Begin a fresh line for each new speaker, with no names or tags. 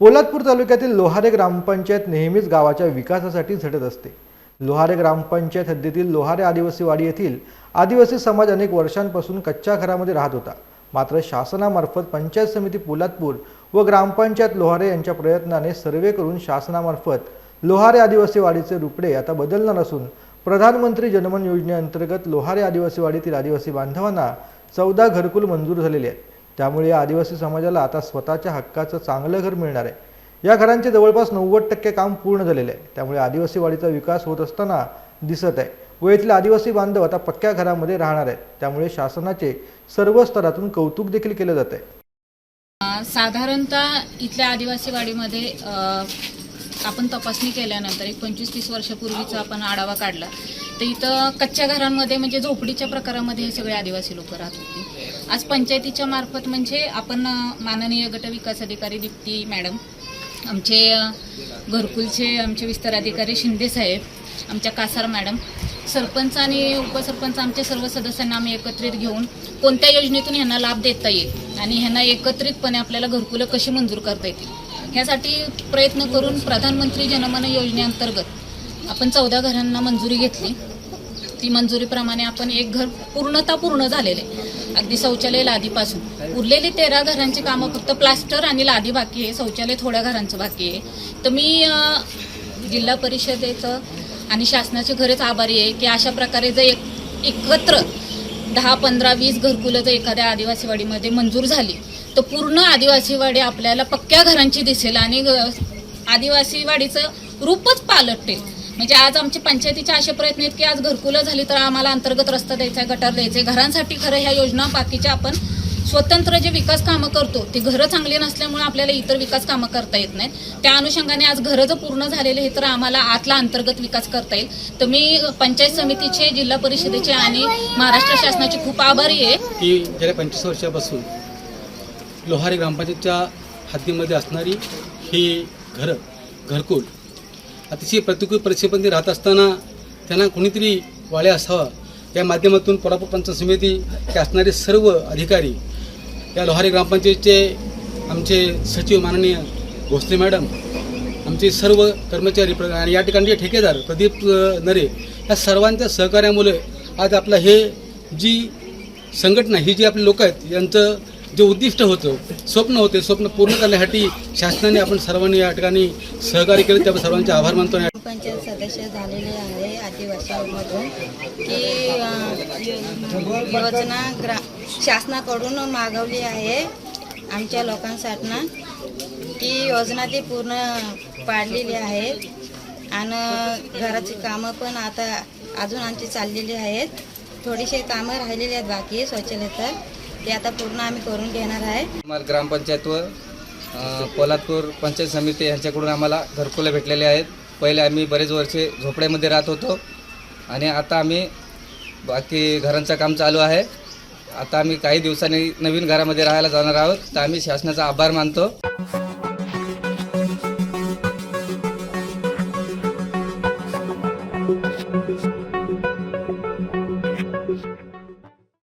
पोलादपूर तालुक्यातील लोहारे ग्रामपंचायत नेहमीच गावाच्या विकासासाठी झटत असते. लोहारे ग्रामपंचायत हद्दीतील लोहारे आदिवासी वाडी येथील आदिवासी समाज अनेक वर्षांपासून कच्च्या घरामध्ये राहत होता. मात्र शासनामार्फत पंचायत समिती पोलादपूर व ग्रामपंचायत लोहारे यांच्या प्रयत्नाने सर्वे करून शासनामार्फत लोहारे आदिवासी वाडीचे रुपडे आता बदलणार असून प्रधानमंत्री जनमन योजनेअंतर्गत लोहारे आदिवासी वाडीतील आदिवासी बांधवांना चौदा घरकुल मंजूर झालेले आहेत. त्यामुळे या आदिवासी समाजाला आता स्वतःच्या हक्काचं चांगलं घर मिळणार आहे. या घरांचे जवळपास नव्वद टक्के काम पूर्ण झालेले आहे. त्यामुळे आदिवासी वाडीचा विकास होत असताना दिसत आहे. व येथील आदिवासी बांधव आता पक्क्या घरामध्ये राहणार आहेत. त्यामुळे शासनाचे सर्व स्तरातून कौतुक देखील केलं जात आहे.
साधारणतः इथल्या आदिवासी वाडीमध्ये आपण तपासणी केल्यानंतर एक पंचवीस तीस वर्षापूर्वीचा आपण आढावा काढला. तर इथं कच्च्या घरांमध्ये म्हणजे झोपडीच्या प्रकारामध्ये हे सगळे आदिवासी लोक राहत होते. आज पंचायतीच्या मार्फत म्हणजे आपण माननीय गट विकास अधिकारी दीप्ती मॅडम आमचे घरकुलचे आमचे विस्तार अधिकारी शिंदे साहेब आमच्या कासार मॅडम सरपंच आणि उपसरपंच आमच्या सर्व सदस्यांना आम्ही एकत्रित घेऊन कोणत्या योजनेतून ह्यांना लाभ देता येईल आणि ह्यांना एकत्रितपणे आपल्याला घरकुलं कशी मंजूर करता येतील? ह्यासाठी प्रयत्न करून प्रधानमंत्री जनमन योजनेअंतर्गत आपण चौदा घरांना मंजुरी घेतली. ती मंजुरीप्रमाणे आपण एक घर पूर्णता पूर्ण झालेले अगदी शौचालय लादीपासून. उरलेली तेरा घरांची कामं फक्त प्लास्टर आणि लादी बाकी आहे. शौचालय थोड्या घरांचं बाकी आहे. तर मी जिल्हा परिषदेचं आणि शासनाचे खरेच आभारी आहे की अशा प्रकारे जर एक एकत्र दहा पंधरा वीस घरकुलं जर एखाद्या आदिवासीवाडीमध्ये मंजूर झाली तर पूर्ण आदिवासीवाडी आपल्याला पक्क्या घरांची दिसेल आणि आदिवासीवाडीचं रूपच पालटते. म्हणजे आज आमच्या पंचायतीचे असे प्रयत्न आहेत की आज घरकुलं झाली तर आम्हाला अंतर्गत रस्ता द्यायचा आहे गटार द्यायचे. घरांसाठी खरं ह्या योजना बाकीच्या आपण स्वतंत्र जे विकास कामं करतो ती घरं चांगली नसल्यामुळे आपल्याला इतर विकास कामं करता येत नाहीत. त्या अनुषंगाने आज घरं जर पूर्ण झालेले हे तर आम्हाला आतला अंतर्गत विकास करता येईल. तर मी पंचायत समितीचे जिल्हा परिषदेचे आणि महाराष्ट्र शासनाचे खूप आभारी आहे.
की गेल्या पंचवीस वर्षापासून लोहारी ग्रामपंचायतच्या हद्दीमध्ये असणारी ही घरं घरकुल अतिशय प्रतिकूल परिस्थितीमध्ये राहत असताना त्यांना कुणीतरी वाळे असावा या माध्यमातून कोल्हापूर पंचायत समिती असणारे सर्व अधिकारी या लोहारी ग्रामपंचायतचे आमचे सचिव माननीय भोसले मॅडम आमचे सर्व कर्मचारी आणि या ठिकाणी जे ठेकेदार प्रदीप नरे या सर्वांच्या सहकार्यामुळे आज आपलं हे जी संघटना ही जी आपली लोक आहेत यांचं जे उद्दिष्ट होतं स्वप्न होते स्वप्न पूर्ण करण्यासाठी शासनाने आपण सर्वांनी या ठिकाणी सहकार्य केलं. त्या सर्वांचे आभार मानतो
पंचायत सदस्य झालेले आहे आदिवासीमधून की योजना ग्रा शासनाकडून मागवली आहे आमच्या लोकांसाठी ती योजना ती पूर्ण पाडलेली आहे. आणि घराची कामं पण आता अजून आमची चाललेली आहेत. थोडीशी कामं राहिलेली आहेत बाकी शौचालय तर ते आता पूर्ण आम्ही करून घेणार आहे.
आम्हाला ग्रामपंचायत व पोलादपूर पंचायत समिती यांच्याकडून आम्हाला घरकुलं भेटलेले आहेत. पहिले आम्ही बरेच वर्षे झोपड्यामध्ये राहत होतो आणि आता आम्ही बाकी घरांचं काम चालू आहे. आता आम्ही काही दिवसांनी नवीन घरामध्ये राहायला जाणार आहोत. तर आम्ही शासनाचा आभार मानतो.